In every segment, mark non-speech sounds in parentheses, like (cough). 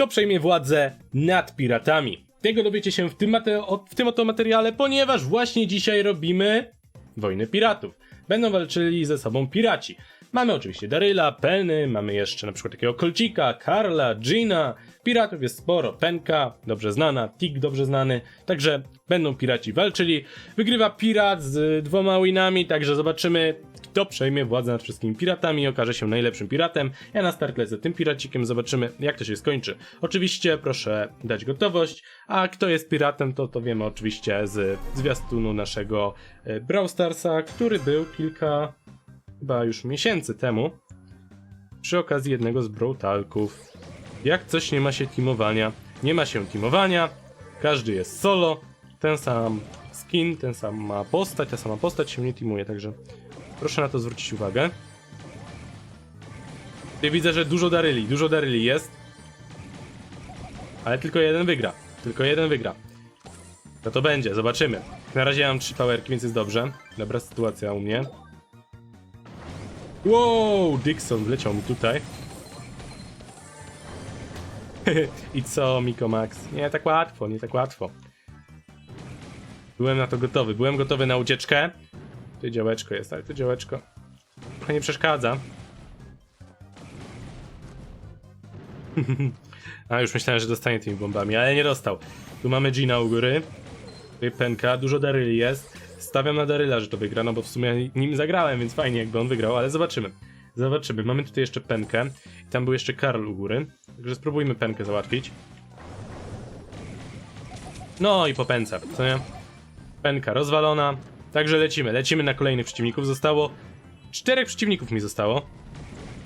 Kto przejmie władzę nad piratami? Tego dowiecie się w tym, o- w tym oto materiale, ponieważ właśnie dzisiaj robimy wojnę piratów. Będą walczyli ze sobą piraci. Mamy oczywiście Daryla, Penny, mamy jeszcze na przykład takiego Kolcika, Karla, Gina. Piratów jest sporo, Penka, dobrze znana, Tik, dobrze znany. Także będą piraci walczyli. Wygrywa pirat z dwoma winami, także zobaczymy, kto przejmie władzę nad wszystkimi piratami i okaże się najlepszym piratem. Ja na start lecę tym piracikiem, zobaczymy jak to się skończy. Oczywiście proszę dać gotowość, a kto jest piratem, to to wiemy oczywiście z zwiastunu naszego e, Brawl Starsa, który był kilka chyba już miesięcy temu przy okazji jednego z Brawl Talków. Jak coś nie ma się teamowania, nie ma się teamowania, każdy jest solo, ten sam skin, ten sam ma postać, ta sama postać się nie teamuje, także proszę na to zwrócić uwagę. Ja widzę, że dużo daryli, dużo daryli jest. Ale tylko jeden wygra. Tylko jeden wygra. No to będzie, zobaczymy. Na razie ja mam trzy powerki, więc jest dobrze. Dobra sytuacja u mnie. Wow, Dixon wleciał mi tutaj. (laughs) I co, Miko Max? Nie tak łatwo, nie tak łatwo. Byłem na to gotowy, byłem gotowy na ucieczkę. Tu działeczko jest, ale to działeczko trochę nie przeszkadza. (laughs) A już myślałem, że dostanie tymi bombami, ale nie dostał. Tu mamy Gina u góry. Tutaj Penka, dużo Daryli jest. Stawiam na Daryla, że to wygra, no bo w sumie nim zagrałem, więc fajnie jakby on wygrał, ale zobaczymy. Zobaczymy. Mamy tutaj jeszcze Penkę. I tam był jeszcze Karl u góry. Także spróbujmy Penkę załatwić. No i popęca, co nie? Penka rozwalona. Także lecimy, lecimy na kolejnych przeciwników. Zostało... Czterech przeciwników mi zostało.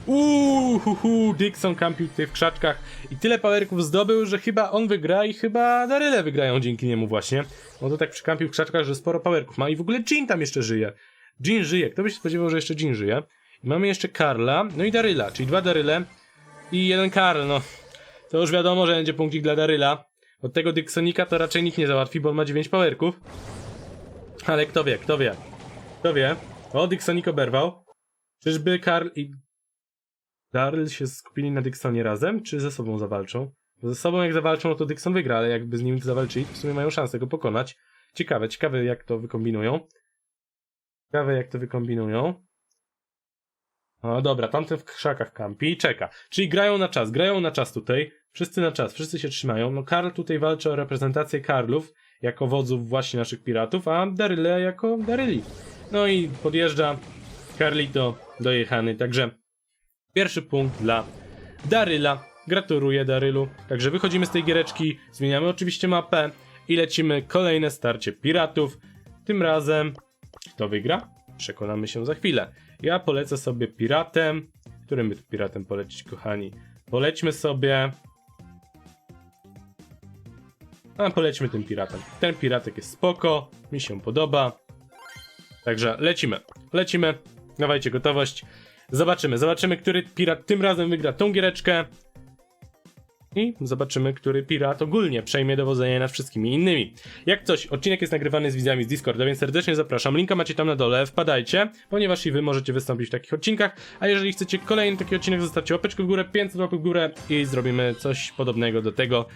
Uuu, Dixon kampił tutaj w krzaczkach i tyle powerków zdobył, że chyba on wygra i chyba Daryle wygrają dzięki niemu właśnie. On to tak przykampił w krzaczkach, że sporo powerków ma i w ogóle Jean tam jeszcze żyje. Jean żyje, kto by się spodziewał, że jeszcze Jean żyje. I mamy jeszcze Karla, no i Daryla, czyli dwa Daryle i jeden Karl, no. To już wiadomo, że będzie punkcik dla Daryla. Od tego Dixonika to raczej nikt nie załatwi, bo on ma 9 powerków. Ale kto wie, kto wie. Kto wie. O, Dixonik oberwał. Czyżby Karl i Daryl się skupili na Dixonie razem, czy ze sobą zawalczą? Bo ze sobą jak zawalczą, no to Dixon wygra, ale jakby z nim zawalczyli, to w sumie mają szansę go pokonać. Ciekawe, ciekawe jak to wykombinują. Ciekawe jak to wykombinują. No dobra, tamten w krzakach kampi i czeka. Czyli grają na czas, grają na czas tutaj. Wszyscy na czas, wszyscy się trzymają. No Karl tutaj walczy o reprezentację Karlów jako wodzów właśnie naszych piratów, a Daryle jako Daryli. No i podjeżdża Carlito dojechany, także Pierwszy punkt dla Daryla. Gratuluję Darylu. Także wychodzimy z tej giereczki, zmieniamy oczywiście mapę i lecimy kolejne starcie piratów. Tym razem kto wygra? Przekonamy się za chwilę. Ja polecę sobie piratem. Którym by piratem polecić, kochani? Polećmy sobie... A, polećmy tym piratem. Ten piratek jest spoko, mi się podoba. Także lecimy. Lecimy. Dawajcie gotowość. Zobaczymy, zobaczymy, który pirat tym razem wygra tą giereczkę. I zobaczymy, który pirat ogólnie przejmie dowodzenie nad wszystkimi innymi. Jak coś, odcinek jest nagrywany z widzami z Discorda, więc serdecznie zapraszam. Linka macie tam na dole, wpadajcie, ponieważ i wy możecie wystąpić w takich odcinkach. A jeżeli chcecie kolejny taki odcinek, zostawcie łapeczkę w górę, 500 łapek w górę i zrobimy coś podobnego do tego.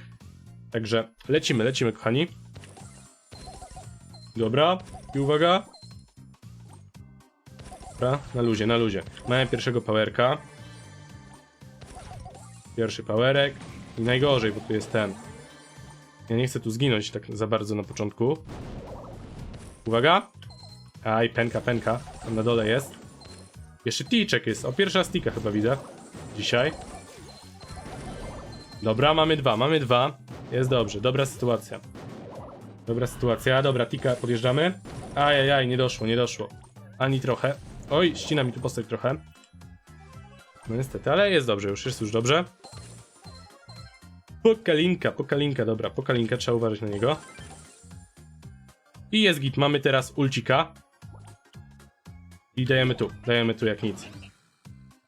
Także lecimy, lecimy, kochani. Dobra, i uwaga. Dobra, na luzie, na luzie. Mamy pierwszego powerka. Pierwszy powerek. I najgorzej, bo tu jest ten. Ja nie chcę tu zginąć tak za bardzo na początku. Uwaga. Aj, penka, penka. Tam na dole jest. Jeszcze ticzek jest. O, pierwsza stika chyba widzę. Dzisiaj. Dobra, mamy dwa, mamy dwa. Jest dobrze, dobra sytuacja. Dobra sytuacja, dobra, tika, podjeżdżamy. Ajajaj, nie doszło, nie doszło. Ani trochę. Oj, ścina mi tu postać trochę. No niestety, ale jest dobrze, już jest już dobrze. Pokalinka, pokalinka, dobra, pokalinka, trzeba uważać na niego. I jest git, mamy teraz ulcika. I dajemy tu, dajemy tu jak nic.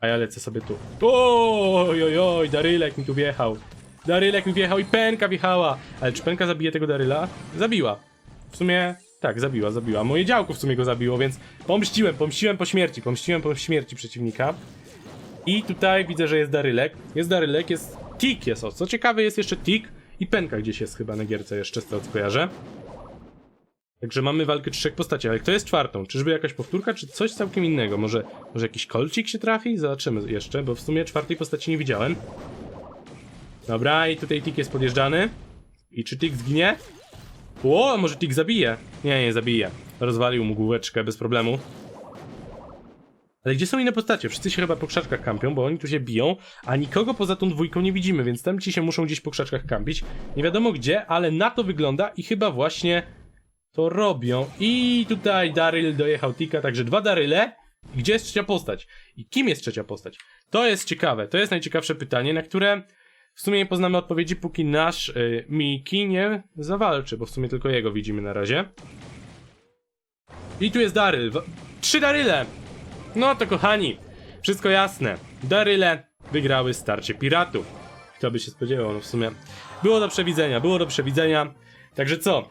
A ja lecę sobie tu. Oj, oj, oj, Darylek mi tu wjechał. Darylek mi wjechał i Penka wjechała. Ale czy Penka zabije tego Daryla? Zabiła. W sumie tak, zabiła, zabiła. Moje działko w sumie go zabiło, więc pomściłem, pomściłem po śmierci, pomściłem po śmierci przeciwnika. I tutaj widzę, że jest Darylek. Jest Darylek, jest Tik jest, o co ciekawe jest jeszcze Tik i Penka gdzieś jest chyba na gierce jeszcze, z tego co kojarzę. Także mamy walkę trzech postaci, ale kto jest czwartą? Czyżby jakaś powtórka, czy coś całkiem innego? Może, może jakiś kolcik się trafi? Zobaczymy jeszcze, bo w sumie czwartej postaci nie widziałem. Dobra, i tutaj Tik jest podjeżdżany. I czy Tik zginie? O, może Tik zabije? Nie, nie zabije. Rozwalił mu główeczkę bez problemu. Ale gdzie są inne postacie? Wszyscy się chyba po krzaczkach kampią, bo oni tu się biją, a nikogo poza tą dwójką nie widzimy, więc tam ci się muszą gdzieś po krzaczkach kampić. Nie wiadomo gdzie, ale na to wygląda i chyba właśnie to robią. I tutaj Daryl dojechał Tika, także dwa Daryle. Gdzie jest trzecia postać? I kim jest trzecia postać? To jest ciekawe, to jest najciekawsze pytanie, na które w sumie nie poznamy odpowiedzi, póki nasz y, Miki nie zawalczy, bo w sumie tylko jego widzimy na razie. I tu jest Daryl. Trzy Daryle! No to kochani, wszystko jasne. Daryle wygrały starcie piratów. Kto by się spodziewał, no w sumie. Było do przewidzenia, było do przewidzenia. Także co?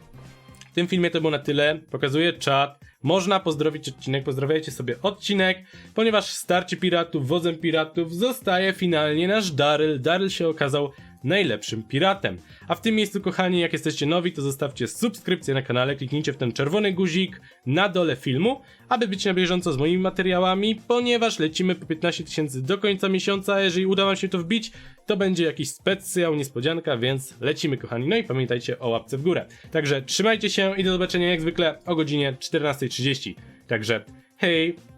W tym filmie to było na tyle. Pokazuję czat. Można pozdrowić odcinek, pozdrawiajcie sobie odcinek, ponieważ starcie piratów, wozem piratów zostaje finalnie nasz Daryl. Daryl się okazał najlepszym piratem. A w tym miejscu, kochani, jak jesteście nowi, to zostawcie subskrypcję na kanale, kliknijcie w ten czerwony guzik na dole filmu, aby być na bieżąco z moimi materiałami, ponieważ lecimy po 15 tysięcy do końca miesiąca, jeżeli uda wam się to wbić, to będzie jakiś specjał, niespodzianka, więc lecimy, kochani. No i pamiętajcie o łapce w górę. Także trzymajcie się i do zobaczenia jak zwykle o godzinie 14.30. Także hej!